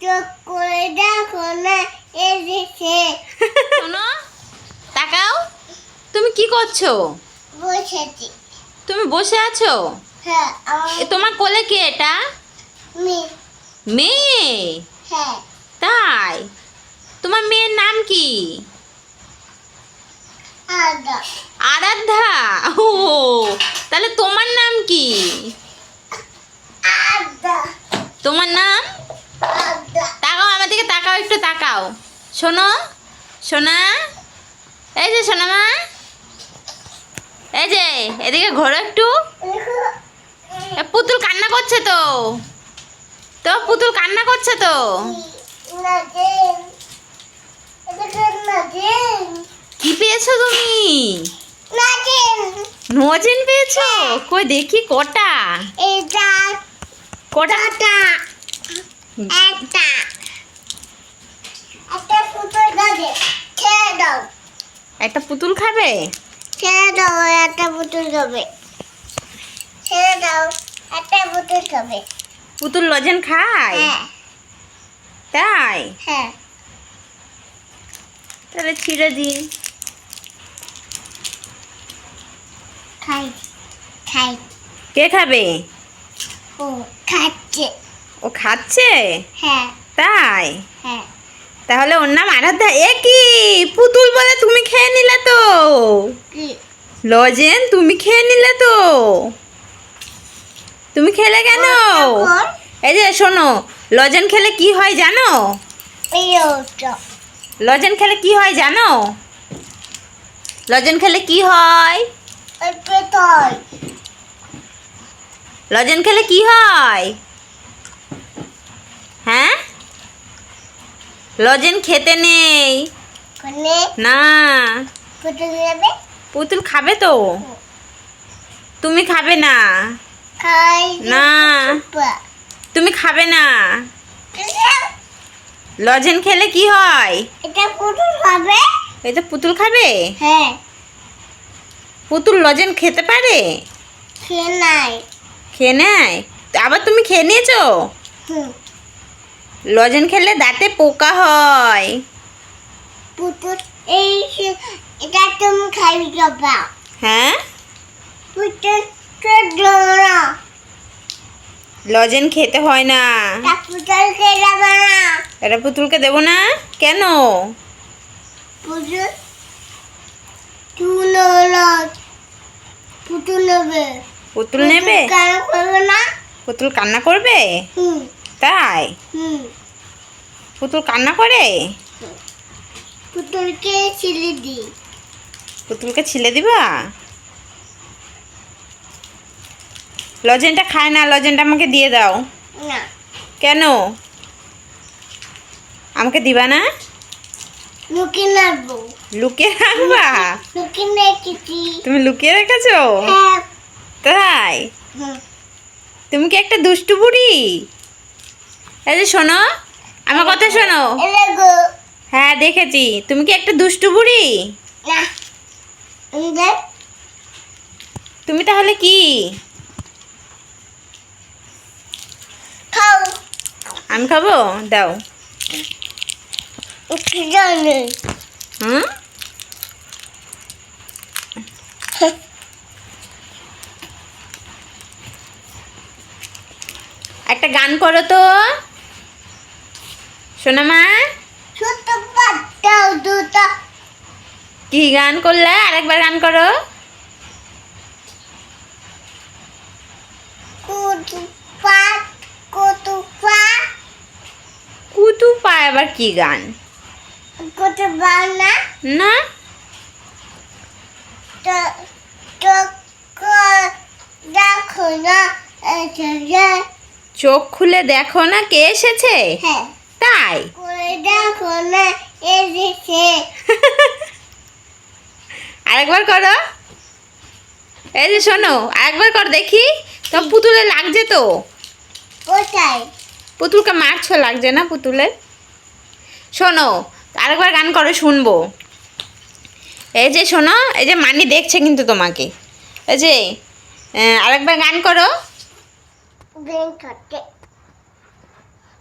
চোখ করে দেখো না এসেছে শোনো তাকাও। তুমি কি করছ? বসেছি। তুমি বসে আছো? হ্যাঁ আমার তোমার কোলে কে এটা? মেয়ে। মেয়ে? হ্যাঁ। তাই? তোমার মেয়ের নাম কি? আদা। আরাধ্যা। ও তাহলে তোমার নাম কি? আদা। তোমার নাম আদা তাকাও আমার দিকে তাকাও একটু তাকাও। শোনো সোনা এই যে সোনা মা এই যে এদিকে ঘোরো একটু। পুতুল কান্না করছে তো। তো পুতুল কান্না করছে তো। কি পেয়েছ তুমি? নাজেন পেয়েছ? কই দেখি কটা? কটা? একটা ফুটো গাছে ছেড়ে দাও একটা পুতুল খাবে? ছেড়ে দাও একটা পুতুল যাবে ছেড়ে দাও একটা পুতুল যাবে পুতুল লজেন খায়? হ্যাঁ। তাই? হ্যাঁ। তাহলে ছিঁড়ে দিন খাই খাই। কে খাবে? ও খাচ্ছে। ও খাচ্ছে? হ্যাঁ। তাই? হ্যাঁ। তাহলে ওর নাম আরাধ্যা। এ কি? পুতুল বলে তুমি খেয়ে নিলে তো। লজেন তুমি খেয়ে নিলে তো। তুমি খেলে কেন? এই যে শোনো লজেন খেলে কি হয় জানো? লজেন খেলে কি হয় জানো? লজেন খেলে কি হয়? লজেন খেলে কি হয়? হ্যাঁ? লজেন খেতে নেই। না। পুতুল খাবে তো? তুমি খাবে না? না। তুমি খাবে না? লজেন খেলে কি হয়? এটা পুতুল খাবে? এই তো পুতুল খাবে? হ্যাঁ। পুতুল লজেন খেতে পারে? খেয়ে নাই খেয়ে নেয়? আবার তুমি খেয়ে নিয়েছো? হুম। লজেন খেলে দাঁতে পোকা হয়। পুতুল এই এটা তুমি খাবি খাবা হ্যাঁ? পুতুল লজেন খেতে হয় না। তা পুতুল না। এটা পুতুলকে দেবো না? কেন? পুতুল পুতুল নেবে। পুতুল নেবে? কেন করবে না? পুতুল কান্না করবে? হুম। তাই? পুতুল কান্না করে? পুতুলকে ছিলে দি পুতুলকে ছিলে দিবা? লজেনটা খায় না লজেনটা আমাকে দিয়ে দাও। না। কেন? আমাকে দিবা না? লুকি নাড়বো লুকিয়ে রাখবা? লুকি নেছি তুমি লুকিয়ে রেখেছো? হ্যাঁ। তাই? তুমি কি একটা দুষ্টু বুড়ি? এই যে শোনো আমার কথা শোনো। হ্যাঁ দেখেছি। তুমি কি একটা দুষ্টু বুড়ি? তুমি তাহলে কি? আমি খাব? দাও। হুম? একটা গান করো তো। শোনা মা। কি গান করলে? আরেকবার গান করো। কুতু পাত কুতু পা। আবার কি গান? না। চোখ খুলে দেখো না কে এসেছে? হ্যাঁ। তাই? আরেকবার করো। এই যে শোনো আরেকবার কর দেখি। তো পুতুলে লাগছে তো? কোথায়? পুতুলকে মারছো লাগছে না পুতুলে? শোনো আরেকবার গান করো শুনব। এই যে শোনো এই যে মানি দেখছে কিন্তু তোমাকে। এই যে আরেকবার গান করো।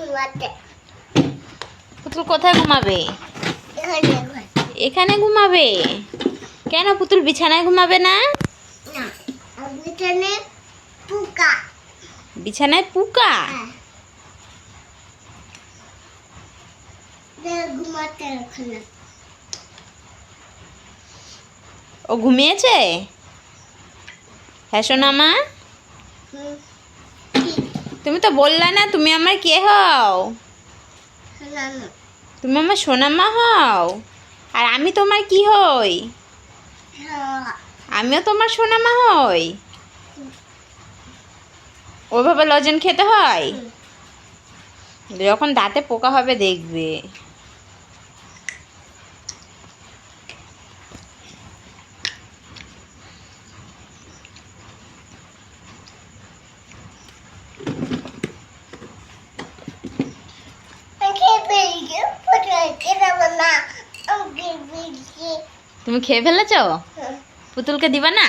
ঘুমাতে। পুতুল কোথায় ঘুমাবে? এখানে ঘুমাবে? কেন পুতুল বিছানায় ঘুমাবে না? পোকা। বিছানায় পুকা? হ্যাঁ। ও ঘুমিয়েছে? হ্যাঁ সোনা মা হুম। তুমি তো বললে না তুমি আমার কে হও? তুমি আমার সোনামা হও? আর আমি তোমার কি হই? আমিও তোমার সোনামা হই? ওভাবে লজেন খেতে হয়? যখন দাঁতে পোকা হবে দেখবে আমি বেরিয়ে পুতুল খেলাবো না আমি বেরিয়ে তুমি খেয়ে ফেলেছ? পুতুলকে দিবা না?